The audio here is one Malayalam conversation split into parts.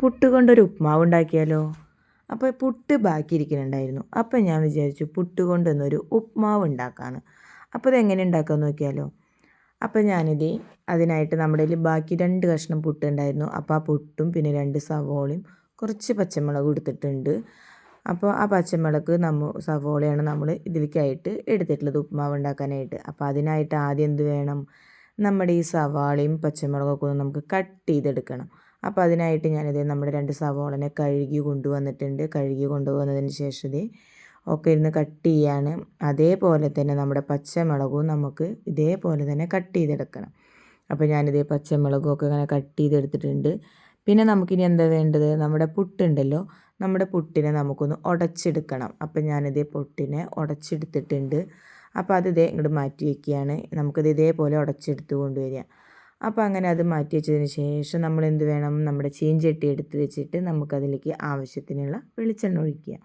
പുട്ട് കൊണ്ടൊരു ഉപ്മാവ് ഉണ്ടാക്കിയാലോ അപ്പോൾ പുട്ട് ബാക്കി ഇരിക്കുന്നുണ്ടായിരുന്നു അപ്പോൾ ഞാൻ വിചാരിച്ചു പുട്ട് കൊണ്ടൊന്നൊരു ഉപ്മാവ് ഉണ്ടാക്കാമെന്ന് അപ്പോൾ ഇതെങ്ങനെ ഉണ്ടാക്കാമെന്ന് നോക്കിയാലോ? അപ്പോൾ ഞാനിത് അതിനായിട്ട് നമ്മുടെ കയ്യിൽ ബാക്കി രണ്ട് കഷ്ണം പുട്ട് ഉണ്ടായിരുന്നു അപ്പോൾ ആ പുട്ടും പിന്നെ രണ്ട് സവോളയും കുറച്ച് പച്ചമുളക് എടുത്തിട്ടുണ്ട്. അപ്പോൾ ആ പച്ചമുളക് നമ്മൾ സവോളയാണ് നമ്മൾ ഇതിലേക്കായിട്ട് എടുത്തിട്ടുള്ളത് ഉപ്മാവ് ഉണ്ടാക്കാനായിട്ട് അപ്പോൾ അതിനായിട്ട് ആദ്യം എന്ത് വേണം? നമ്മുടെ ഈ സവാളയും പച്ചമുളകൊക്കെ ഒന്ന് നമുക്ക് കട്ട് ചെയ്തെടുക്കണം. അപ്പോൾ അതിനായിട്ട് ഞാനിത് നമ്മുടെ രണ്ട് സവോളനെ കഴുകി കൊണ്ടുവന്നിട്ടുണ്ട്. കഴുകി കൊണ്ടുവന്നതിന് ശേഷം ഇത് ഒക്കെ ഇരുന്ന് കട്ട് ചെയ്യാണ്. അതേപോലെ തന്നെ നമ്മുടെ പച്ചമുളകും നമുക്ക് ഇതേപോലെ തന്നെ കട്ട് ചെയ്തെടുക്കണം. അപ്പോൾ ഞാനിത് പച്ചമുളകും ഒക്കെ ഇങ്ങനെ കട്ട് ചെയ്തെടുത്തിട്ടുണ്ട്. പിന്നെ നമുക്കിനി എന്താ വേണ്ടത്? നമ്മുടെ പുട്ടുണ്ടല്ലോ. നമ്മുടെ പുട്ടിനെ നമുക്കൊന്ന് ഉടച്ചെടുക്കണം. അപ്പം ഞാനിത് പുട്ടിനെ ഉടച്ചെടുത്തിട്ടുണ്ട്. അപ്പോൾ അത് ഇതേ ഇങ്ങോട്ട് മാറ്റി വയ്ക്കുകയാണ് നമുക്കത് ഇതേപോലെ ഉടച്ചെടുത്ത് കൊണ്ടുവരിക. അപ്പോൾ അങ്ങനെ അത് മാറ്റി വെച്ചതിന് ശേഷം നമ്മൾ എന്ത് വേണം? നമ്മുടെ ചീഞ്ചട്ടി എടുത്ത് വെച്ചിട്ട് നമുക്കതിലേക്ക് ആവശ്യത്തിനുള്ള വെളിച്ചെണ്ണ ഒഴിക്കുക.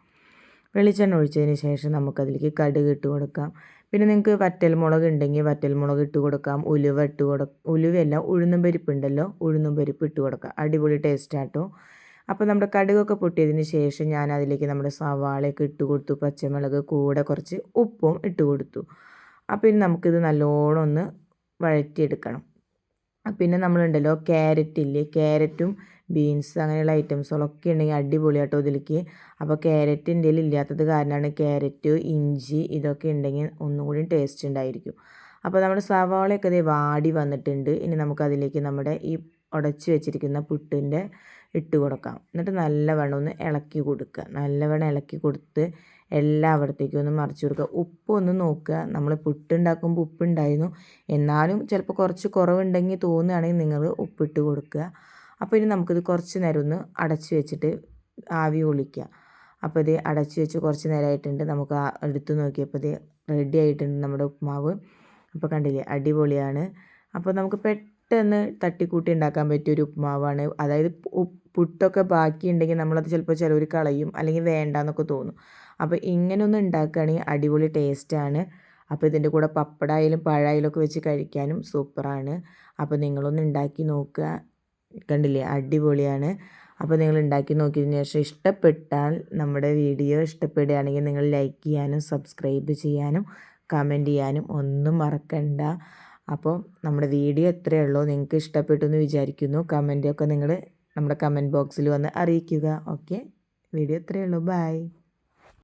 വെളിച്ചെണ്ണ ഒഴിച്ചതിന് ശേഷം നമുക്കതിലേക്ക് കടുക് ഇട്ട് കൊടുക്കാം. പിന്നെ നിങ്ങൾക്ക് വറ്റൽ മുളക് ഉണ്ടെങ്കിൽ വറ്റൽ മുളക് ഇട്ട് കൊടുക്കാം. ഉലുവ ഇട്ട് കൊടു ഉലുവയല്ല ഉഴുന്നും പരിപ്പ് ഉണ്ടല്ലോ ഉഴുന്നും പരിപ്പ് ഇട്ട് കൊടുക്കാം. അടിപൊളി ടേസ്റ്റ് ആട്ടോ. അപ്പോൾ നമ്മുടെ കടുകൊക്കെ പൊട്ടിയതിന് ശേഷം ഞാൻ അതിലേക്ക് നമ്മുടെ സവാളയൊക്കെ ഇട്ട് കൊടുത്തു. പച്ചമുളക് കൂടെ കുറച്ച് ഉപ്പും ഇട്ട് കൊടുത്തു. അപ്പോൾ ഇനി നമുക്കിത് നല്ലോണം ഒന്ന് വഴറ്റിയെടുക്കണം. പിന്നെ നമ്മളുണ്ടല്ലോ ക്യാരറ്റ് ഇല്ലേ? ക്യാരറ്റും ബീൻസ് അങ്ങനെയുള്ള ഐറ്റംസുകളൊക്കെ ഉണ്ടെങ്കിൽ അടിപൊളിയാട്ടോ ഇതിലേക്ക്. അപ്പോൾ ക്യാരറ്റ് എന്റെ ഇല്ലാത്തത് കാരണമാണ് ക്യാരറ്റ് ഇഞ്ചി ഇതൊക്കെ ഉണ്ടെങ്കിൽ ഒന്നും കൂടി ടേസ്റ്റ് ഉണ്ടായിരിക്കും. അപ്പോൾ നമ്മുടെ സവാളയൊക്കെ ഇതേ വാടി വന്നിട്ടുണ്ട്. ഇനി നമുക്കതിലേക്ക് നമ്മുടെ ഈ ഉടച്ച് വെച്ചിരിക്കുന്ന പുട്ടിന്റെ ഇട്ട് കൊടുക്കാം. എന്നിട്ട് നല്ലവണ്ണം ഒന്ന് ഇളക്കി കൊടുക്കുക. നല്ലവണ്ണം ഇളക്കി കൊടുത്ത് എല്ലായിടത്തേക്കും ഒന്ന് മറിച്ച് കൊടുക്കുക. ഉപ്പ് ഒന്ന് നോക്കുക. നമ്മൾ പുട്ടുണ്ടാക്കുമ്പോൾ ഉപ്പുണ്ടായിരുന്നു. എന്നാലും ചിലപ്പോൾ കുറച്ച് കുറവുണ്ടെങ്കിൽ തോന്നുകയാണെങ്കിൽ നിങ്ങൾ ഉപ്പിട്ട് കൊടുക്കുക. അപ്പോൾ ഇനി നമുക്കിത് കുറച്ച് നേരം ഒന്ന് അടച്ച് വെച്ചിട്ട് ആവി ഒളിക്കുക. അപ്പോൾ ഇത് അടച്ച് വെച്ച് കുറച്ച് നേരമായിട്ടുണ്ട്. നമുക്ക് എടുത്ത് നോക്കിയപ്പോൾ ഇത് റെഡി ആയിട്ടുണ്ട് നമ്മുടെ ഉപ്മാവ്. അപ്പോൾ കണ്ടില്ലേ? അടിപൊളിയാണ്. അപ്പോൾ നമുക്ക് പെട്ടെന്ന് തട്ടിക്കൂട്ടി ഉണ്ടാക്കാൻ പറ്റിയ ഒരു ഉപ്മാവാണ്. അതായത് പുട്ടൊക്കെ ബാക്കിയുണ്ടെങ്കിൽ നമ്മളത് ചിലപ്പോൾ ചിലവർ കളയും അല്ലെങ്കിൽ വേണ്ടാന്നൊക്കെ തോന്നും. അപ്പോൾ ഇങ്ങനെ ഒന്ന് ഉണ്ടാക്കുകയാണെങ്കിൽ അടിപൊളി ടേസ്റ്റാണ് അപ്പോൾ ഇതിന്റെ കൂടെ പപ്പടായാലും പഴമായാലും ഒക്കെ വെച്ച് കഴിക്കാനും സൂപ്പറാണ് അപ്പോൾ നിങ്ങളൊന്ന് ഉണ്ടാക്കി നോക്കുക. കണ്ടില്ലേ? അടിപൊളിയാണ്. അപ്പോൾ നിങ്ങൾ ഉണ്ടാക്കി നോക്കിയതിന് ശേഷം ഇഷ്ടപ്പെട്ടാൽ നമ്മുടെ വീഡിയോ ഇഷ്ടപ്പെടുകയാണെങ്കിൽ നിങ്ങൾ ലൈക്ക് ചെയ്യാനും സബ്സ്ക്രൈബ് ചെയ്യാനും കമന്റ് ചെയ്യാനും ഒന്നും മറക്കണ്ട. അപ്പോൾ നമ്മുടെ വീഡിയോ എത്രയേ ഉള്ളൂ. നിങ്ങൾക്ക് ഇഷ്ടപ്പെട്ടു എന്ന് വിചാരിക്കുന്നു. കമന്റൊക്കെ നിങ്ങൾ നമ്മുടെ കമന്റ് ബോക്സിൽ വന്ന് അറിയിക്കുക. ഓക്കെ? വീഡിയോ എത്രയേ ഉള്ളൂ. ബൈ.